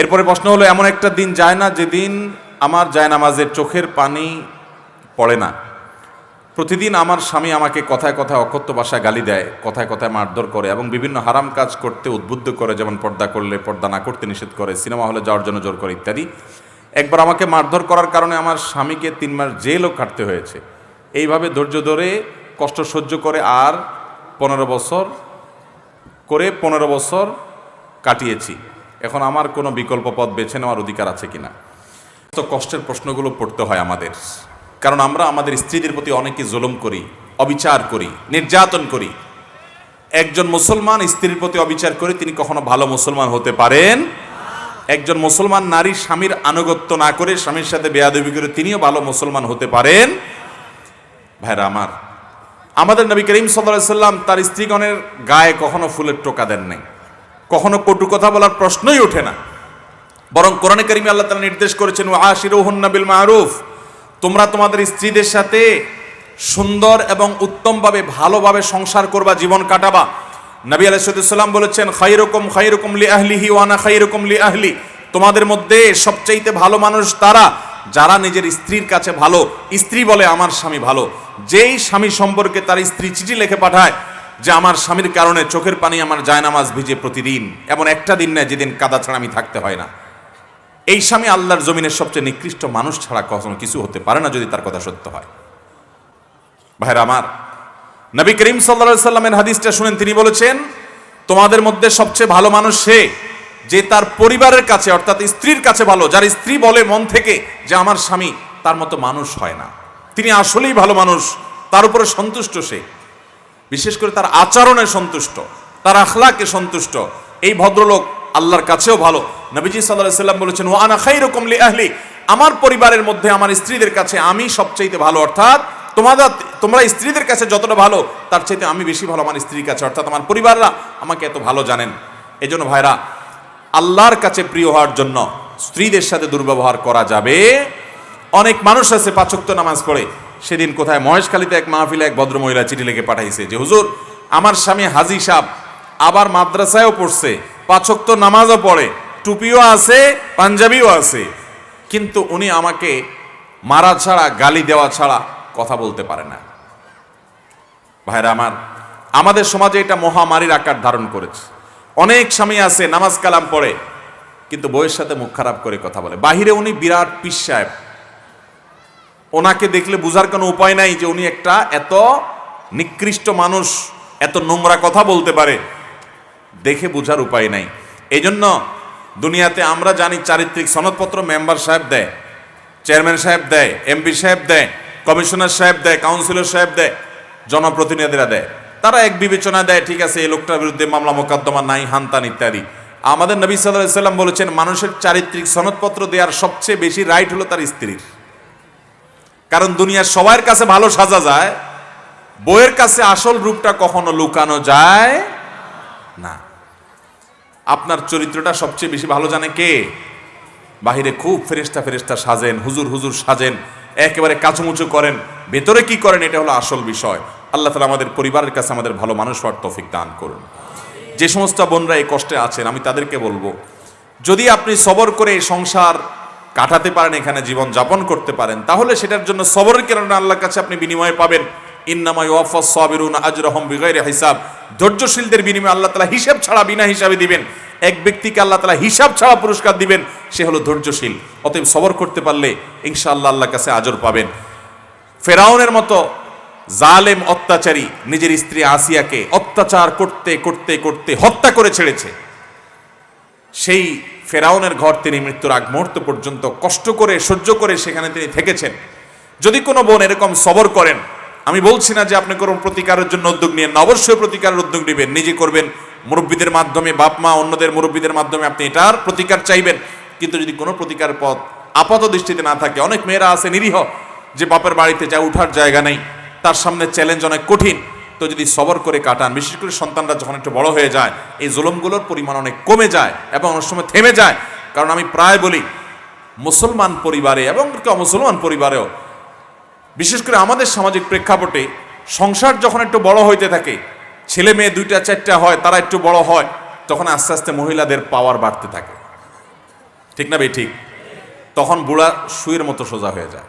এরপরে প্রশ্ন হলো, এমন একটা দিন যায় না যেদিন আমার জায়নামাজের চোখের পানি পড়ে না। প্রতিদিন আমার স্বামী আমাকে কথায় কথায় অকথ্য ভাষায় গালি দেয়, কথায় কথায় মারধর করে এবং বিভিন্ন হারাম কাজ করতে উদ্বুদ্ধ করে, যেমন পর্দা করলে পর্দা না করতে নিষেধ করে, সিনেমা হলে যাওয়ার জন্য জোর করে ইত্যাদি। একবার আমাকে মারধর করার কারণে আমার স্বামীকে তিন মাস জেলও কাটতে হয়েছে। এইভাবে ধৈর্য ধরে, কষ্ট সহ্য করে আর পনেরো বছর, করে পনেরো বছর কাটিয়েছি। এখন আমার কোনো বিকল্প পথ বেছে নেওয়ার অধিকার আছে কিনা? তো কষ্টের প্রশ্নগুলো পড়তে হয় আমাদের। কারণ আমরা আমাদের স্ত্রীদের প্রতি অনেকে জুলুম করি, অবিচার করি, নির্যাতন করি। একজন মুসলমান স্ত্রীর প্রতি অবিচার করে তিনি কখনো ভালো মুসলমান হতে পারেন? একজন মুসলমান নারী স্বামীর আনুগত্য না করে স্বামীর সাথে বেয়াদবি করে তিনিও ভালো মুসলমান হতে পারেন? ভাইরা আমার, আমাদের নবী করিম সাল্লাম তার স্ত্রীগণের গায়ে কখনো ফুলের টোকা দেন নাই। কখনো কটু কথা বলার প্রশ্নই ওঠে না। বরং কোরআনে করিমে আল্লাহ তালা নির্দেশ করেছেন ও আশিরুহন্না বিল মাহরুফ তোমরা তোমাদের স্ত্রীদের সাথে সুন্দর এবং উত্তমভাবে, ভালোভাবে সংসার করবা, জীবন কাটাবা। নবী আলাইসাল্লাম বলেছেন খাইরকম খাইরকম লি আহলিহি ওয়ানা খাইরকম লি আহলি তোমাদের মধ্যে সবচাইতে ভালো মানুষ তারা? যারা নিজের স্ত্রীর কাছে ভালো। স্ত্রী বলে, আমার স্বামী ভালো। যেই স্বামী সম্পর্কে তার স্ত্রী চিঠি লিখে পাঠায় যে আমার স্বামীর কারণে চোখের পানি আমার জায়নামাজ ভিজে প্রতিদিন। এমন একটা দিন নেয় যেদিন কাদা ছাড়া আমি থাকতে হয় না। এই স্বামী আল্লাহর জমিনের সবচেয়ে নিকৃষ্ট মানুষ ছাড়া কখনো কিছু হতে পারে না যদি তার কথা সত্য হয়। ভাইরা আমার, নবী করিম সাল্লা সাল্লামের হাদিসটা শুনেন, তিনি বলেছেন, তোমাদের মধ্যে সবচেয়ে ভালো মানুষ সে যে তার পরিবারের কাছে, অর্থাৎ স্ত্রীর কাছে ভালো, যার স্ত্রী বলে মন থেকে যে আমার স্বামী তার মতো মানুষ হয় না। তিনি আসলেই ভালো মানুষ, তার উপরে সন্তুষ্ট সে। বিশেষ করে তার আচরণে সন্তুষ্ট, তার আখলাকে সন্তুষ্ট। এই ভদ্রলোক আল্লাহর কাছেও ভালো। নবীজি সাল্লাহ সাল্লাম বলেছেন ও আনা খাই রকম আহলি আমার পরিবারের মধ্যে আমার স্ত্রীদের কাছে আমি সবচাইতে ভালো, অর্থাৎ তোমাদের, তোমরা স্ত্রীদের কাছে যতটা ভালো, তার চাইতে আমি বেশি ভালো আমার স্ত্রীর কাছে। অর্থাৎ আমার পরিবাররা আমাকে এত ভালো জানেন। এই জন্য ভাইরা, আল্লাহর কাছে প্রিয় হওয়ার জন্য স্ত্রীদের সাথে দুর্ব্যবহার করা যাবে। অনেক মানুষ আছে পাচক্ত নামাজ পড়ে। সেদিন কোথায় মহেশখালীতে এক মাহফিলে এক ভদ্রমহিলা চিঠি লিখে পাঠাইছে যে, হুজুর, আমার স্বামী হাজি সাহ আবার মাদ্রাসায়ও পড়ছে পাচক্ত নামাজও পড়ে, টুপিও আছে, পাঞ্জাবিও আছে। কিন্তু উনি আমাকে মারা ছাড়া, গালি দেওয়া ছাড়া কথা বলতে পারে না। ভাইরা আমার, আমাদের সমাজে এটা মহামারীর আকার ধারণ করেছে। অনেক স্বামী আছে, নামাজ কালাম পড়ে, কিন্তু বইয়ের সাথে মুখ খারাপ করে কথা বলে। বাহিরে উনি বিরাট পিস সাহেব। ওনাকে দেখলে বুঝার কোনো উপায় নাই যে উনি একটা এত নিকৃষ্ট মানুষ, এত নোংরা কথা বলতে পারে। দেখে বুঝার উপায় নাই। এই জন্য দুনিয়াতে আমরা জানি চারিত্রিক সনদপত্র মেম্বার সাহেব দেয়, চেয়ারম্যান সাহেব দেয়, এমপি সাহেব দেয়, কমিশনার সাহেব দেয়, কাউন্সিলর সাহেব দেয়, জনপ্রতিনিধিরা দেয়। তারা এক বিবেচনা দেয়, ঠিক আছে, এই লোকটার বিরুদ্ধে মামলা, মোকদ্দমা, নাই, হানতান ইত্যাদি। আমাদের নবী সাল্লাহ সাল্লাম বলেছেন, মানুষের চারিত্রিক সনদপত্র দেওয়ার সবচেয়ে বেশি রাইট হলো তার স্ত্রীর। কারণ দুনিয়ার সবার কাছে ভালো সাজা যায় বইয়ের কাছে আসল রূপটা কখনো লুকানো যায় না। আপনার চরিত্রটা সবচেয়ে বেশি ভালো জানে কে? বাহিরে খুব ফেরেস্তা ফেরেস্তা সাজেন, হুজুর হুজুর সাজেন, একেবারে কাচুমুচু করেন। ভেতরে কি করেন এটা হলো আসল বিষয়। আল্লাহ তালা আমাদের পরিবারের কাছে আমাদের ভালো মানুষ হওয়ার তৌফিক দান করুন। যে সমস্ত বোনরা এই কষ্টে আছেন, আমি তাদেরকে বলব, যদি আপনি সবর করে সংসার কাটাতে পারেন, এখানে জীবন যাপন করতে পারেন, তাহলে সেটার জন্য সবরের কারণে আল্লাহর কাছে আপনি বিনিময় পাবেন। ধৈর্যশীলদের বিনিময়ে আল্লাহ তালা হিসাব ছাড়া বিনা হিসাবে দিবেন। এক ব্যক্তিকে আল্লাহ তালা হিসাব ছাড়া পুরস্কার দিবেন, সে হলো ধৈর্যশীল। অতএব সবর করতে পারলে ইনশাআল্লাহ আল্লাহর কাছে আজর পাবেন। ফেরাউনের মতো জালেম অত্যাচারী নিজের স্ত্রী আসিয়াকে অত্যাচার করতে করতে করতে হত্যা করে ছেড়েছে। সেই ফেরাউনের ঘর তিনি মৃত্যুর আগ মুহূর্ত পর্যন্ত কষ্ট করে, সহ্য করে সেখানে তিনি থেকেছেন। যদি কোনো বোন এরকম সবর করেন, আমি বলছি না যে আপনি কোনো প্রতিকারের জন্য উদ্যোগ নিয়েন না, অবশ্যই প্রতিকারের উদ্যোগ নেবেন, নিজে করবেন। মুরব্বীদের মাধ্যমে, বাপ, মা, অন্যদের মুরব্বীদের মাধ্যমে আপনি এটার প্রতিকার চাইবেন। কিন্তু যদি কোনো প্রতিকার পথ আপাত দৃষ্টিতে না থাকে, অনেক মেয়েরা আছে নিরীহ, যে বাপের বাড়িতে যা উঠার জায়গা নেই, তার সামনে চ্যালেঞ্জ অনেক কঠিন। তো যদি সবর করে কাটান, বিশেষ করে সন্তানরা যখন একটু বড় হয়ে যায়, এই জুলুমগুলোর পরিমাণ অনেক কমে যায় এবং অনেক সময় থেমে যায়। কারণ আমি প্রায় বলি, মুসলমান পরিবারে এবং মুসলমান পরিবারেও, বিশেষ করে আমাদের সামাজিক প্রেক্ষাপটে, সংসার যখন একটু বড় হইতে থাকে, ছেলে মেয়ে দুইটা চারটা হয়, তারা একটু বড় হয়, তখন আস্তে আস্তে মহিলাদের পাওয়ার বাড়তে থাকে। ঠিক না ভাই? ঠিক। তখন বুড়া শুয়ের মতো সোজা হয়ে যায়।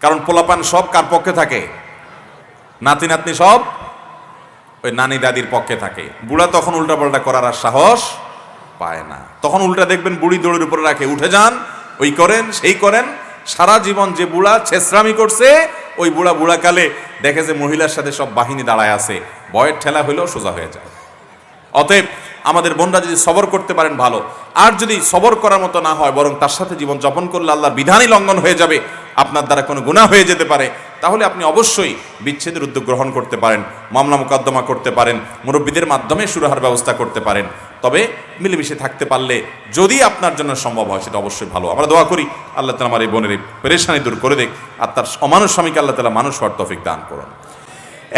কারণ পোলাপান সব কার পক্ষে থাকে? নাতি নাতনি সব ওই নানি দাদির পক্ষে থাকে। বুড়া তখন উল্টাপাল্টা করার আর সাহস পায় না। তখন উল্টা দেখবেন বুড়ি দৌড়ের উপরে রাখে, উঠে যান, ওই করেন, সেই করেন। সারা জীবন যে বুড়া ছেসরামি করছে, ওই বুড়া বুড়াকালে দেখে যে মহিলার সাথে সব বাহিনী দাঁড়ায় আছে। বয়ের ঠেলা হইলেও সোজা হয়ে যায়। অতএব আমাদের বোনরা যদি সবর করতে পারেন ভালো। আর যদি সবর করার মতো না হয়, বরং তার সাথে জীবন যাপন করলে আল্লাহর বিধানই লঙ্ঘন হয়ে যাবে, আপনার দ্বারা কোনো গুণা হয়ে যেতে পারে। তাহলে আপনি অবশ্যই বিচ্ছেদের উদ্যোগ গ্রহণ করতে পারেন, মামলা মোকদ্দমা করতে পারেন, মুরব্বীদের মাধ্যমে সুরাহার ব্যবস্থা করতে পারেন। তবে মিলেমিশে থাকতে পারলে যদি আপনার জন্য সম্ভব হয়, সেটা অবশ্যই ভালো। আমরা দোয়া করি, আল্লাহ তালা আমার এই বোনের এই পেরেশানি দূর করে দেখ, আর তার অমানুষ স্বামীকে আল্লাহ তালা মানুষ হওয়ার তফিক দান করুন।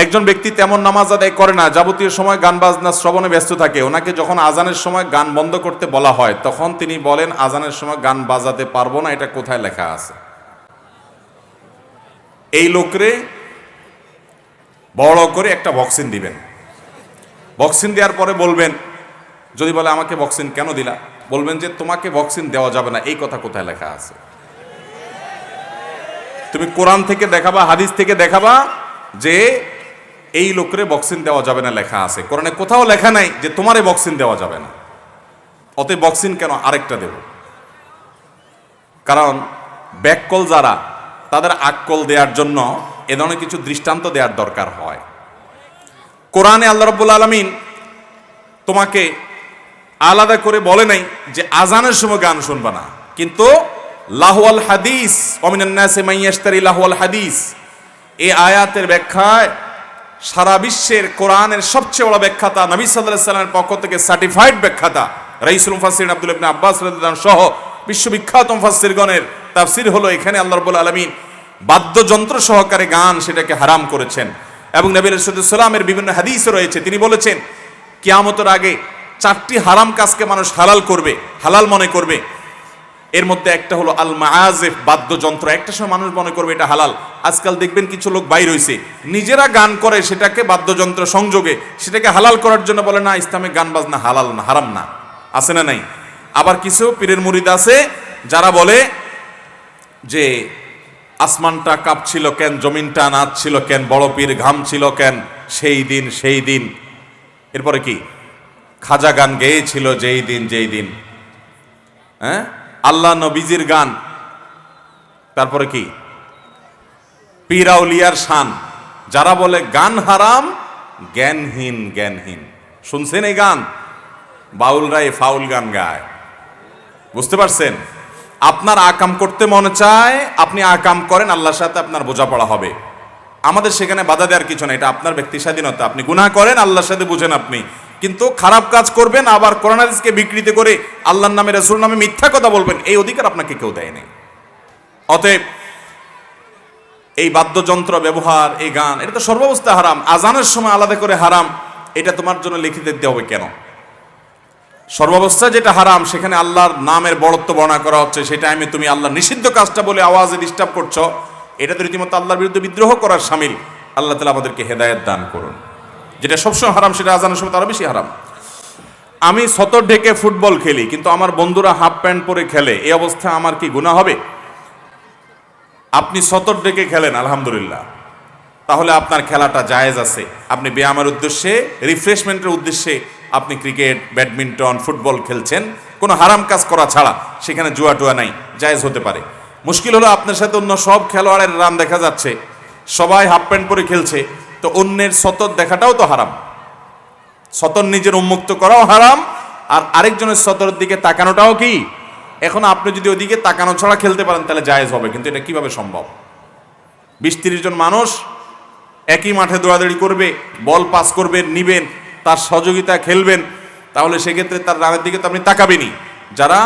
একজন ব্যক্তি তেমন নামাজ আদায় করে না, যাবতীয় সময় গান বাজনা, শ্রবণে ব্যস্ত থাকে। ওনাকে যখন আজানের সময় গান বন্ধ করতে বলা হয়, তখন তিনি বলেন, আজানের সময় গান বাজাতে পারব না, এটা কোথায় লেখা আছে? এই লোকরে বড় করে একটা বক্সিন দিবেন। বক্সিন দেওয়ার পরে বলবেন, যদি বলে আমাকে বক্সিন কেন দিলা? বলবেন যে, তোমাকে বক্সিন দেওয়া যাবে না, এই কথা কোথায় লেখা আছে? তুমি কোরআন থেকে দেখাবা, হাদিস থেকে দেখাবা যে এই লোকরে বক্সিন দেওয়া যাবে না লেখা আছে। কোরআনে কোথাও লেখা নাই যে তোমারে বক্সিন দেওয়া যাবে না। অতএব বক্সিন কেন আরেকটা দেব? কারণ ব্যাককল যারা, তাদের আক্কল দেওয়ার জন্য এ ধরনের কিছু দৃষ্টান্ত দেওয়ার দরকার হয়। কোরআনে আল্লাহ রব্বুল আলমিন তোমাকে আলাদা করে বলে নাই যে আজানের সময় গান শুনবা না। কিন্তু লাহওয়াল হাদিস অমিনান্নাসে মাইয়াস্তারি লাহওয়াল হাদিস, এই আয়াতের ব্যাখ্যায় সারা বিশ্বের কোরআনের সবচেয়ে বড় ব্যাখ্যাতা নবী সাল্লাহ সাল্লামের পক্ষ থেকে সার্টিফাইড ব্যাখ্যাতা রাইসুল মুফাসির আব্দুল ইবনে আব্বাস রাদিয়াল্লাহু সহ বিশ্ববিখ্যাত মুফাসসিরগণের তাফসীর হলো এখানে আল্লাহ রাব্বুল আলামিন বাদ্যযন্ত্র সহকারে গান সেটাকে হারাম করেছেন এবং নবী সাল্লামের বিভিন্ন হাদিসও রয়েছে। তিনি বলেছেন, কিয়ামতের আগে চারটি হারাম কাজকে মানুষ হালাল করবে, হালাল মনে করবে। এর মধ্যে একটা হলো আল মাআজিফ বাদ্যযন্ত্র। একটা সময় মানুষ মনে করবে এটা হালাল। আজকাল দেখবেন কিছু লোক বাইর হইছে। নিজেরা গান করে সেটাকে বাদ্যযন্ত্র সংযোগে, সেটাকে হালাল করার জন্য বলে, না, ইসলামে গান বাজনা হালাল না, হারাম না। আছে না নাই? আবার কিছু পীরের মুরিদ আছে, যারা বলে যে, আসমানটা কাঁপছিল কেন, জমিনটা নাচছিল কেন, বড় পীর ঘাম ছিল কেন, সেই দিন সেই দিন। এরপরে কি? খাজা গান গেয়েছিল যেই দিন যেই দিন। হ্যাঁ? আল্লাহ নবীজির গান। তারপরে কি? পিরাউলিয়ার শান। যারা বলে, গান হারাম, জ্ঞানহীন জ্ঞানহীন। শুনছেন এই গান? বাউলরা এই ফাউল গান গায়। বুঝতে পারছেন? আপনার আকাম করতে মনে চায়, আপনি আকাম করেন, আল্লাহর সাথে আপনার বোঝাপড়া হবে। আমাদের সেখানে বাধা দেওয়ার কিছু না এটা আপনার ব্যক্তি স্বাধীনতা আপনি গুনাহ করেন, আল্লাহর সাথে বুঝেন আপনি। কিন্তু খারাপ কাজ করবেন, আবার কোরআন হাদিসকে বিকৃতি করে আল্লাহর নামে রসুল নামে মিথ্যা কথা বলবেন, এই অধিকার আপনাকে কেউ দেয়নি অতএব এই বাদ্যযন্ত্র ব্যবহার, এই গান, এটা তো সর্বাবস্থা হারাম। আজানের সময় আলাদা করে হারাম, এটা তোমার জন্য লিখে দিতে হবে কেন? সর্বাবস্থা যেটা হারাম, সেখানে আল্লাহর নামের বড়ত্ব বর্ণনা করা হচ্ছে। সেটা আমি তুমি আল্লাহ নিষিদ্ধ কাজটা বলে আওয়াজে ডিস্টার্ব করছ। এটা তো রীতিমতো আল্লাহর বিরুদ্ধে বিদ্রোহ করার সামিল। আল্লাহ তালা আমাদেরকে হেদায়ত দান করুন। যেটা সবসময় হারাম, সেটা আজানের সময় আরও বেশি হারাম। আমি সতর ঢেকে ফুটবল খেলি, কিন্তু আমার বন্ধুরা হাফ প্যান্ট পরে খেলে, এই অবস্থায় আমার কি গুণা হবে? আপনি সতর ডেকে খেলেন, আলহামদুলিল্লাহ। তাহলে আপনার খেলাটা জায়েজ আছে। আপনি ব্যায়ামের উদ্দেশ্যে, রিফ্রেশমেন্টের উদ্দেশ্যে আপনি ক্রিকেট, ব্যাডমিন্টন, ফুটবল খেলছেন। কোনো হারাম কাজ করা ছাড়া সেখানে জুয়া টুয়া নাই, জায়েজ হতে পারে। মুশকিল হলো আপনার সাথে অন্য সব খেলোয়াড়ের রান দেখা যাচ্ছে। সবাই হাফ প্যান্ট পরে খেলছে। তো অন্যের সতর দেখাটাও তো হারাম। সতর নিজের উন্মুক্ত করাও হারাম, আর আরেকজনের সতর দিকে তাকানোটাও কি? এখন আপনি যদি ওদিকে তাকানো ছাড়া খেলতে পারেন, তাহলে জায়েজ হবে, কিন্তু এটা কীভাবে সম্ভব? বিশ তিরিশ জন মানুষ একই মাঠে দৌড়াদৌড়ি করবে, বল পাস করবেন, নিবেন, তার সহযোগিতা খেলবেন, তাহলে সেক্ষেত্রে তার রানের দিকে তো আপনি তাকাবেনই। যারা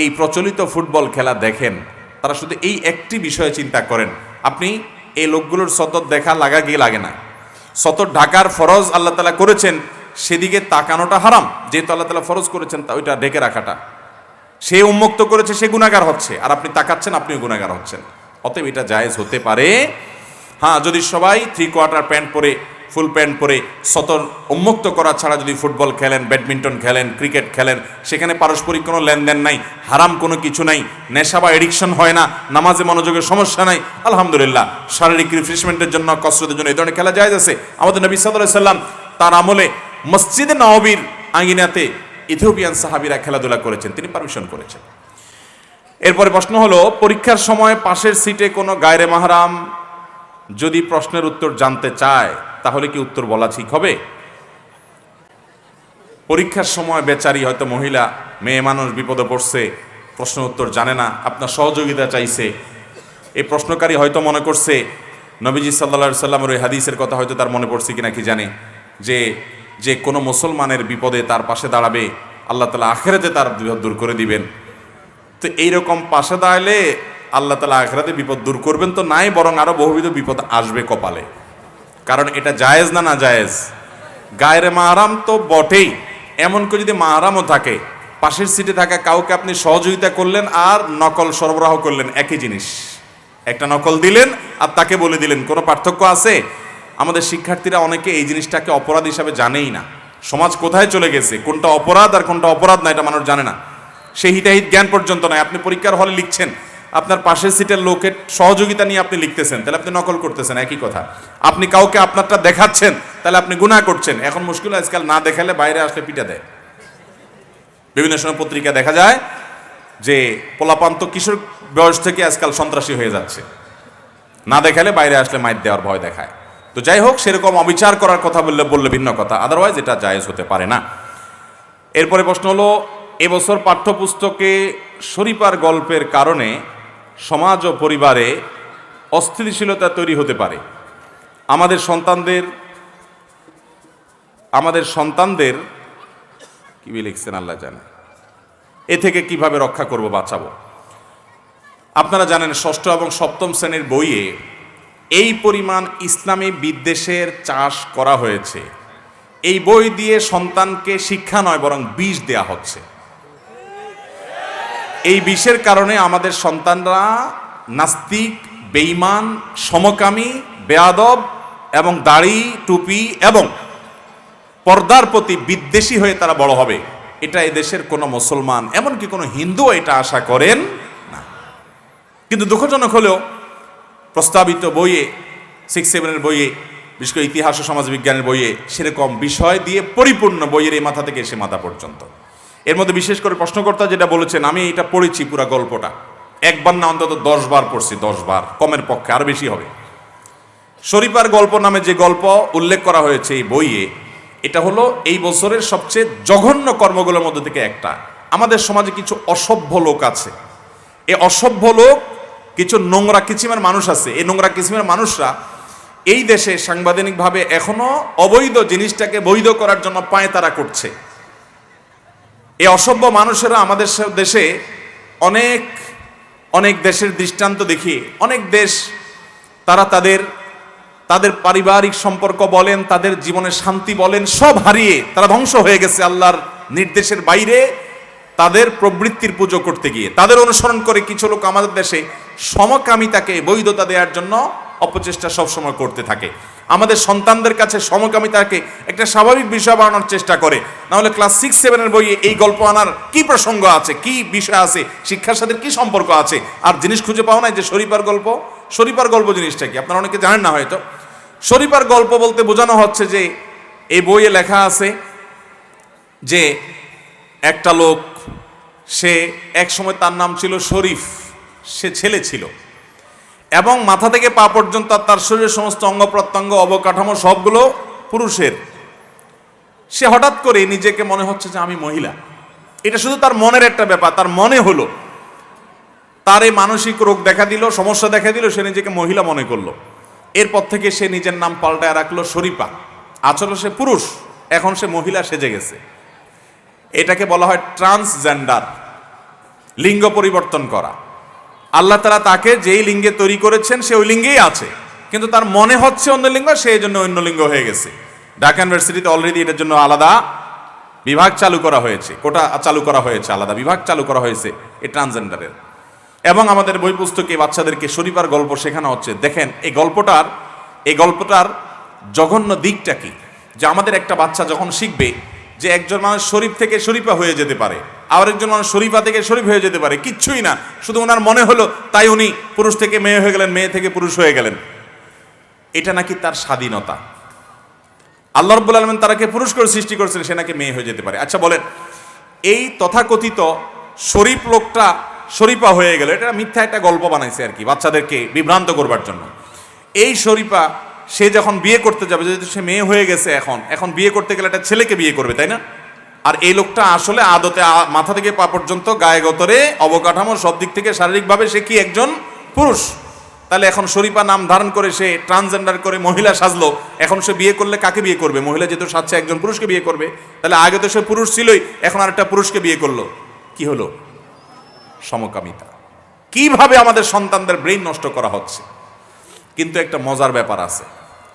এই প্রচলিত ফুটবল খেলা দেখেন, তারা শুধু এই একটি বিষয়ে চিন্তা করেন, আপনি এই লোকগুলোর সতত দেখা লাগা গিয়ে লাগে না। সতর ঢাকার ফরজ আল্লাহ তালা করেছেন, সেদিকে তাকানোটা হারাম। যেহেতু আল্লাহ তালা ফরজ করেছেন, তা ওইটা ঢেকে রাখাটা। সে উন্মুক্ত করেছে, সে গুণাগার হচ্ছে। আর আপনি তাকাচ্ছেন, আপনিও গুণাগার হচ্ছেন। অতএব এটা জায়েজ হতে পারে। হ্যাঁ যদি সবাই থ্রি কোয়ার্টার প্যান্ট পরে ফুল প্যান্ট পরে সতর উন্মুক্ত করা ছাড়া যদি ফুটবল খেলেন, ব্যাডমিন্টন খেলেন, ক্রিকেট খেলেন, সেখানে পারস্পরিক কোনো লেনদেন নাই, হারাম কোনো কিছু নাই, নেশা বা এডিকশন হয় না, নামাজে মনোযোগের সমস্যা নাই, আলহামদুলিল্লাহ। শারীরিক রিফ্রেশমেন্টের জন্য, কসরতের জন্য এই ধরনের খেলা যায় আছে। আমাদের নবী সাল্লাহ সাল্লাম তার আমলে মসজিদে নবীর আঙ্গিনাতে ইথিওপিয়ান সাহাবিরা খেলাধুলা করেছেন, তিনি পারমিশন করেছেন। এরপরে প্রশ্ন হলো, পরীক্ষার সময় পাশের সিটে কোনো গায়রে মাহারাম যদি প্রশ্নের উত্তর জানতে চায় তাহলে কি উত্তর বলা ঠিক হবে? পরীক্ষার সময় বেচারি হয়তো মহিলা, মেয়ে মানুষ বিপদে পড়ছে, প্রশ্ন উত্তর জানে না, আপনার সহযোগিতা চাইছে। এই প্রশ্নকারী হয়তো মনে করছে, নবীজি সাল্লা সাল্লামের ওই হাদিসের কথা হয়তো তার মনে পড়ছে কিনা কি জানে? যে যে কোনো মুসলমানের বিপদে তার পাশে দাঁড়াবে, আল্লাহ তালা আখেরাতে তার বিপদ দূর করে দিবেন। তো এইরকম পাশে দাঁড়ালে আল্লাহ তালা আখেরাতে বিপদ দূর করবেন তো নাই, বরং আরও বহুবিধ বিপদ আসবে কপালে। কারণ এটা জায়েজ না না জায়েজ? গায়ের মাহারাম তো বটেই। এমনকি যদি মাহারামও থাকে, পাশের সিটে থাকা কাউকে আপনি সহযোগিতা করলেন আর নকল সরবরাহ করলেন, একই জিনিস। একটা নকল দিলেন আর তাকে বলে দিলেন, কোনো পার্থক্য আছে? আমাদের শিক্ষার্থীরা অনেকে এই জিনিসটাকে অপরাধ হিসাবে জানেই না। সমাজ কোথায় চলে গেছে? কোনটা অপরাধ আর কোনটা অপরাধ না, এটা মানুষ জানে না। সেই হিতাহিত জ্ঞান পর্যন্ত নয়। আপনি পরীক্ষার হলে লিখছেন আপনার পাশের সিটের লোকের সহযোগিতা নিয়ে আপনি লিখতেছেন, তাহলে আপনি নকল করতেছেন, একই কথা। আপনি কাউকে আপনারটা দেখাচ্ছেন, তাহলে আপনি গুনাহ করছেন। এখন মুশকিল আজকাল না দেখালে বাইরে আসলে পিটা দেয়। বিভিন্ন সময় পত্রিকা দেখা যায় যে পোলাপান্ত কিশোর বয়স থেকে আজকাল সন্ত্রাসী হয়ে যাচ্ছে। না দেখালে বাইরে আসলে মাইর দেওয়ার ভয় দেখায়। তো যাই হোক, সেরকম অবিচার করার কথা বললে বললে ভিন্ন কথা আদারওয়াইজ এটা জায়েজ হতে পারে না। এরপরে প্রশ্ন হলো, এবছর পাঠ্যপুস্তকে শরীফার গল্পের কারণে সমাজ ও পরিবারে অস্থিতিশীলতা তৈরি হতে পারে। আমাদের সন্তানদের আমাদের সন্তানদের, কি লিখছেন আল্লাহ জানে। এ থেকে কীভাবে রক্ষা করব, বাঁচাবো। আপনারা জানেন, ষষ্ঠ এবং সপ্তম শ্রেণির বইয়ে এই পরিমাণ ইসলামী বিদ্বেষের চাষ করা হয়েছে। এই বই দিয়ে সন্তানকে শিক্ষা নয়, বরং বিষ দেয়া হচ্ছে। এই বিষের কারণে আমাদের সন্তানরা নাস্তিক, বেঈমান, সমকামী বেয়াদব এবং দাড়ি, টুপি এবং পর্দার প্রতি বিদ্বেষী হয়ে তারা বড় হবে। এটা এদেশের কোনো মুসলমান, এমনকি কোনো হিন্দু এটা আশা করেন না। কিন্তু দুঃখজনক হলেও প্রস্তাবিত বইয়ে সিক্স সেভেনের বইয়ে, বিশেষ করে ইতিহাস ও সমাজবিজ্ঞানের বইয়ে সেরকম বিষয় দিয়ে পরিপূর্ণ বইয়ের এই মাথা থেকে এসে মাথা পর্যন্ত। এর মধ্যে বিশেষ করে প্রশ্নকর্তা যেটা বলেছেন, আমি এটা পড়েছি পুরো গল্পটা। একবার না, অন্তত দশ বার পড়ছি দশ বার কমের পক্ষে, আর বেশি হবে। শরীফার গল্প নামে যে গল্প উল্লেখ করা হয়েছে এই বইয়ে, এটা হলো এই বছরের সবচেয়ে জঘন্য কর্মগুলোর মধ্যে থেকে একটা। আমাদের সমাজে কিছু অসভ্য লোক আছে। এ অসভ্য লোক, কিছু নোংরা কিচিমের মানুষ আছে। এই নোংরা কিচিমের মানুষরা এই দেশে সাংবিধানিকভাবে এখনও অবৈধ জিনিসটাকে বৈধ করার জন্য পায় তারা করছে। এই অসভ্য মানুষেরা আমাদের দেশে অনেক অনেক দেশের দৃষ্টান্ত দেখি অনেক দেশ তারা তাদের তাদের পারিবারিক সম্পর্ক বলেন, তাদের জীবনের শান্তি বলেন, সব হারিয়ে তারা ধ্বংস হয়ে গেছে আল্লাহর নির্দেশের বাইরে তাদের প্রবৃত্তির পুজো করতে গিয়ে। তাদের অনুসরণ করে কিছু লোক আমাদের দেশে সমকামিতাকে বৈধতা দেওয়ার জন্য অপচেষ্টা সবসময় করতে থাকে। আমাদের সন্তানদের কাছে সমকামিতাকে একটা স্বাভাবিক বিষয় বানানোর চেষ্টা করে। নাহলে ক্লাস সিক্স সেভেনের বইয়ে এই গল্প আনার কি প্রসঙ্গ আছে? কি বিষয় আছে? শিক্ষার সাথে কি সম্পর্ক আছে? আর জিনিস খুঁজে পাও নাই যে শরীফার গল্প? শরীফার গল্প জিনিসটা কি? আপনারা অনেকে জানেন না হয়তো। শরীফার গল্প বলতে বোঝানো হচ্ছে যে, এই বইয়ে লেখা আছে যে, একটা লোক, সে এক সময় তার নাম ছিল শরীফ। সে ছেলে ছিল। এবং মাথা থেকে পা পর্যন্ত তার শরীরের সমস্ত অঙ্গ প্রত্যঙ্গ, অবকাঠামো সবগুলো পুরুষের। সে হঠাৎ করে নিজেকে মনে হচ্ছে যে আমি মহিলা। এটা শুধু তার মনের একটা ব্যাপার, তার মনে হলো। তার এই মানসিক রোগ দেখা দিল, সমস্যা দেখা দিল, সে নিজেকে মহিলা মনে করল। এরপর থেকে সে নিজের নাম পাল্টায় রাখল শরীফা। আসলে সে পুরুষ, এখন সে মহিলা সেজে গেছে। এটাকে বলা হয় ট্রান্সজেন্ডার, লিঙ্গ পরিবর্তন করা। আল্লাহ তারা তাকে যেই লিঙ্গে তৈরি করেছেন, সে ওই লিঙ্গেই আছে। কিন্তু তার মনে হচ্ছে অন্য লিঙ্গ সেই জন্য অন্য লিঙ্গ হয়ে গেছে। ঢাকা ইউনিভার্সিটিতে অলরেডি এটার জন্য আলাদা বিভাগ চালু করা হয়েছে, কোটা চালু করা হয়েছে, আলাদা বিভাগ চালু করা হয়েছে এই ট্রান্সজেন্ডারের এবং আমাদের বই পুস্তকে বাচ্চাদেরকে শরীফার গল্প শেখানো হচ্ছে। দেখেন, এই গল্পটার এই গল্পটার জঘন্য দিকটা কি? যে আমাদের একটা বাচ্চা যখন শিখবে, যে একজন মানুষ শরীফ থেকে শরীফা হয়ে যেতে পারে আর একজন মানুষ শরীফা থেকে শরীফ হয়ে যেতে পারে, কিচ্ছুই না। শুধু ওনার মনে হলো, তাই উনি পুরুষ থেকে মেয়ে হয়ে গেলেন, মেয়ে থেকে পুরুষ হয়ে গেলেন। এটা নাকি তার স্বাধীনতা। আল্লাহ রব্বুল আলমেন তারাকে পুরুষ করে সৃষ্টি করেছেন, সে নাকি মেয়ে হয়ে যেতে পারে। আচ্ছা বলেন, এই তথাকথিত শরীফ লোকটা শরীফা হয়ে গেল, এটা মিথ্যা একটা গল্প বানাইছে আর কি, বাচ্চাদেরকে বিভ্রান্ত করবার জন্য। এই শরীফা, সে যখন বিয়ে করতে যাবে, যেহেতু সে মেয়ে হয়ে গেছে এখন এখন বিয়ে করতে গেলে একটা ছেলেকে বিয়ে করবে, তাই না? আর এই লোকটা আসলে আদতে মাথা থেকে পা পর্যন্ত গায়ে গতরে, অবকাঠামো সব দিক থেকে শারীরিকভাবে সে কি একজন পুরুষ? তাহলে এখন শরীফা নাম ধারণ করে সে ট্রান্সজেন্ডার করে মহিলা সাজলো। এখন সে বিয়ে করলে কাকে বিয়ে করবে? মহিলা যেহেতু সাজছে, একজন পুরুষকে বিয়ে করবে। তাহলে আগে তো সে পুরুষ ছিলই, এখন আর একটা পুরুষকে বিয়ে করল। কি হলো? সমকামিতা। কীভাবে আমাদের সন্তানদের ব্রেইন নষ্ট করা হচ্ছে? কিন্তু একটা মজার ব্যাপার আছে।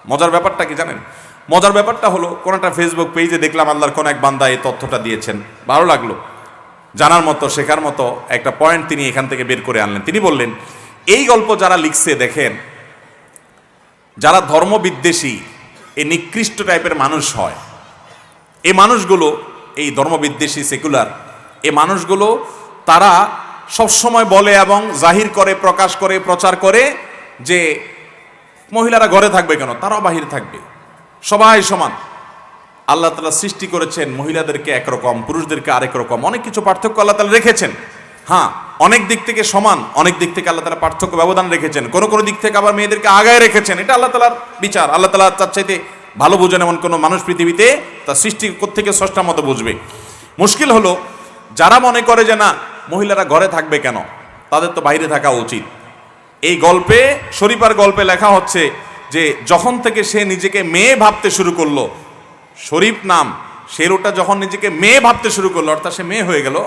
মজার ব্যাপারটা কি জানেন? মজার ব্যাপারটা হলো, কোন একটা ফেসবুক পেজে দেখলাম আল্লাহর কোন এক বান্দা এই তথ্যটা দিয়েছেন। ভালো লাগল। জানার মতো, শেখার মতো একটা পয়েন্ট তিনি এখান থেকে বের করে আনলেন। তিনি বললেন, এই গল্প যারা লিখছে দেখেন, যারা ধর্মবিদ্বেষী এই নিকৃষ্ট টাইপের মানুষ হয়। এই মানুষগুলো, এই ধর্মবিদ্বেষী সেকুলার এই মানুষগুলো তারা সবসময় বলে এবং জাহির করে, প্রকাশ করে, প্রচার করে যে মহিলারা ঘরে থাকবে কেন? তারাও বাহিরে থাকবে। সবাই সমান। আল্লাহ তালা সৃষ্টি করেছেন মহিলাদেরকে একরকম, পুরুষদেরকে আরেক রকম, অনেক কিছু পার্থক্য আল্লাহ তালা রেখেছেন। হ্যাঁ অনেক দিক থেকে সমান, অনেক দিক থেকে আল্লাহ তালা পার্থক্য, ব্যবধান রেখেছেন। কোনো কোনো দিক থেকে আবার মেয়েদেরকে আগায় রেখেছেন, এটা আল্লাহ তালার বিচার। আল্লাহ তালা তার চাইতে ভালো বোঝেন এমন কোনো মানুষ পৃথিবীতে, তার সৃষ্টি থেকে স্রষ্টার মতো বুঝবে। মুশকিল হলো, যারা মনে করে যে না, মহিলারা ঘরে থাকবে কেন? তাদের তো বাইরে থাকা উচিত। এই গল্পে, শরীফার গল্পে লেখা হচ্ছে যে যখন থেকে সে নিজেকে মেয়ে ভাবতে শুরু করল, শরীফ নাম, শেরোটা যখন নিজেকে মেয়ে ভাবতে শুরু করল, অর্থাৎ সে মেয়ে হয়ে গেল,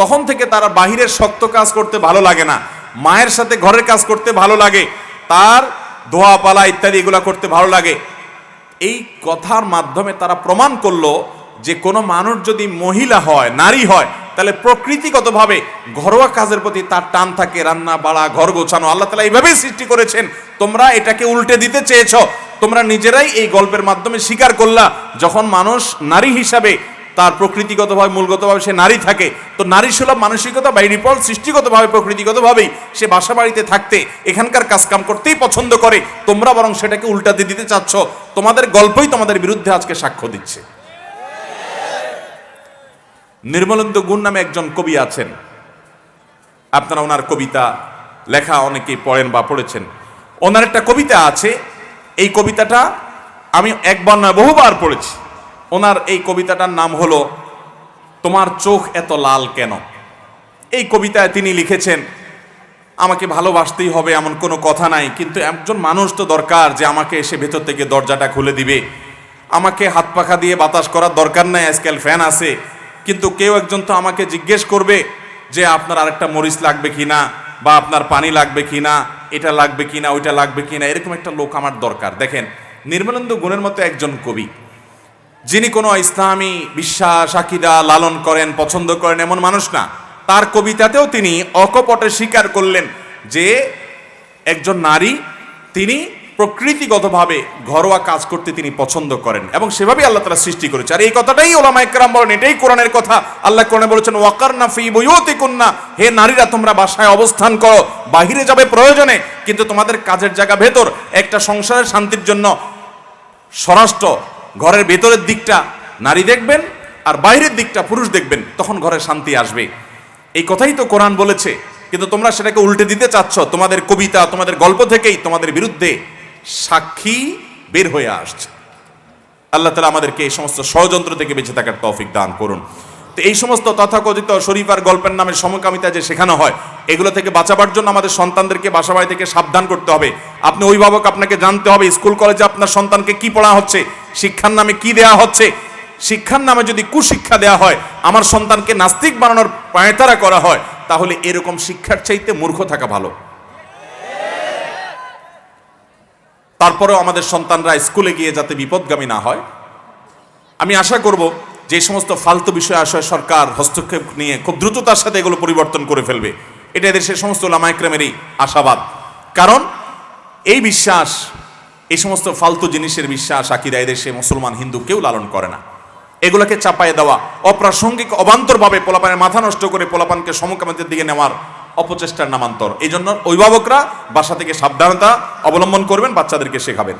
তখন থেকে তারা বাহিরের শক্ত কাজ করতে ভালো লাগে না, মায়ের সাথে ঘরের কাজ করতে ভালো লাগে, তার ধোয়া পালা ইত্যাদি এগুলো করতে ভালো লাগে। এই কথার মাধ্যমে তারা প্রমাণ করল যে কোনো মানুষ যদি মহিলা হয়, নারী হয় তাহলে প্রকৃতিগতভাবে ঘরোয়া কাজের প্রতি তার টান থাকে, রান্না, বাড়া, ঘর গোছানো। আল্লাহ তালা এইভাবেই সৃষ্টি করেছেন। তোমরা এটাকে উল্টে দিতে চেয়েছ। তোমরা নিজেরাই এই গল্পের মাধ্যমে স্বীকার করলা, যখন মানুষ নারী হিসাবে তার প্রকৃতিগতভাবে, মূলগতভাবে সে নারী থাকে, তো নারী সুলভ মানসিকতা বাই ডিফল্ট সৃষ্টিগতভাবে, প্রকৃতিগতভাবেই সে বাসা বাড়িতে থাকতে এখানকার কাজকাম করতেই পছন্দ করে। তোমরা বরং সেটাকে উল্টাতে দিতে চাচ্ছ। তোমাদের গল্পই তোমাদের বিরুদ্ধে আজকে সাক্ষ্য দিচ্ছে। নির্মলেন্দু গুণ নামে একজন কবি আছেন। আপনারা ওনার কবিতা, লেখা অনেকেই পড়েন বা পড়েছেন। ওনার একটা কবিতা আছে, এই কবিতাটা আমি একবার নয়, বহুবার পড়েছি। ওনার এই কবিতাটার নাম হলো, তোমার চোখ এত লাল কেন? এই কবিতায় তিনি লিখেছেন, আমাকে ভালোবাসতেই হবে এমন কোনো কথা নাই, কিন্তু একজন মানুষ তো দরকার যে আমাকে এসে ভেতর থেকে দরজাটা খুলে দিবে। আমাকে হাত পাখা দিয়ে বাতাস করার দরকার নাই, আজকাল ফ্যান আছে। কিন্তু কেউ একজন তো আমাকে জিজ্ঞেস করবে যে আপনার আরেকটা মরিচ লাগবে কিনা বা আপনার পানি লাগবে কিনা, এটা লাগবে কি না ওইটা লাগবে কি না এরকম একটা লোক আমার দরকার। দেখেন নির্মলেন্দু গুণের মতো একজন কবি, যিনি কোনো ইসলামী বিশ্বাস, আকিদা লালন করেন, পছন্দ করেন এমন মানুষ না। তার কবিতাতেও তিনি অকপটে স্বীকার করলেন যে একজন নারী, তিনি প্রকৃতিগতভাবে ঘরোয়া কাজ করতে তিনি পছন্দ করেন এবং সেভাবেই আল্লাহ তালা সৃষ্টি করেছে। আর এই কথাটাই ওলামা একরাম বলেন, এটাই কোরআনের কথা। আল্লাহ কোরআনে বলেছেন ওয়াকার না ফি বইতে কন্যা হে নারীরা, তোমরা বাসায় অবস্থান করো, বাহিরে যাবে প্রয়োজনে, কিন্তু তোমাদের কাজের জায়গা ভেতর একটা সংসারের শান্তির জন্য স্বরাষ্ট্র ঘরের ভেতরের দিকটা নারী দেখবেন আর বাইরের দিকটা পুরুষ দেখবেন, তখন ঘরে শান্তি আসবে। এই কথাই তো কোরআন বলেছে, কিন্তু তোমরা সেটাকে উল্টে দিতে চাচ্ছ। তোমাদের কবিতা, তোমাদের গল্প থেকেই তোমাদের বিরুদ্ধে সাক্ষী বের হয়ে আসছে। আল্লাহ তালা আমাদেরকে এই সমস্ত ষড়যন্ত্র থেকে বেঁচে থাকার তৌফিক দান করুন। তো এই সমস্ত তথাকথিত শরীফার গল্পের নামে সমকামিতা যে শেখানো হয়, এগুলো থেকে বাঁচাবার জন্য আমাদের সন্তানদেরকে বাসাবাড়ি থেকে সাবধান করতে হবে। আপনি অভিভাবক, আপনাকে জানতে হবে স্কুল, কলেজে আপনার সন্তানকে কি পড়া হচ্ছে, শিক্ষার নামে কি দেয়া হচ্ছে। শিক্ষার নামে যদি কুশিক্ষা দেয়া হয়, আমার সন্তানকে নাস্তিক বানানোর পায়তারা করা হয়, তাহলে এরকম শিক্ষার চাইতে মূর্খ থাকা ভালো। তারপরেও আমাদের সন্তানরা স্কুলে গিয়ে যাতে বিপদগামী না হয়। আমি আশা করব যে সমস্ত ফালতু বিষয় আশয় সরকার হস্তক্ষেপ নিয়ে খুব দ্রুততার সাথে এগুলো পরিবর্তন করে ফেলবে। এটা এদের সে সমস্ত লামায়ক্রামেরই আশাবাদ। কারণ এই বিশ্বাস, এই সমস্ত ফালতু জিনিসের বিশ্বাস আকিদা এদেশে মুসলমান হিন্দু কেউ লালন করে না। এগুলোকে চাপায় দেওয়া অপ্রাসঙ্গিক, অবান্তরভাবে পোলাপানের মাথা নষ্ট করে পোলাপানকে সমকামাতের দিকে নেওয়ার অপচেষ্টার নামান্তর। এই জন্য অভিভাবকরা বাসা থেকে সাবধানতা অবলম্বন করবেন বাচ্চাদেরকে শেখাবেন।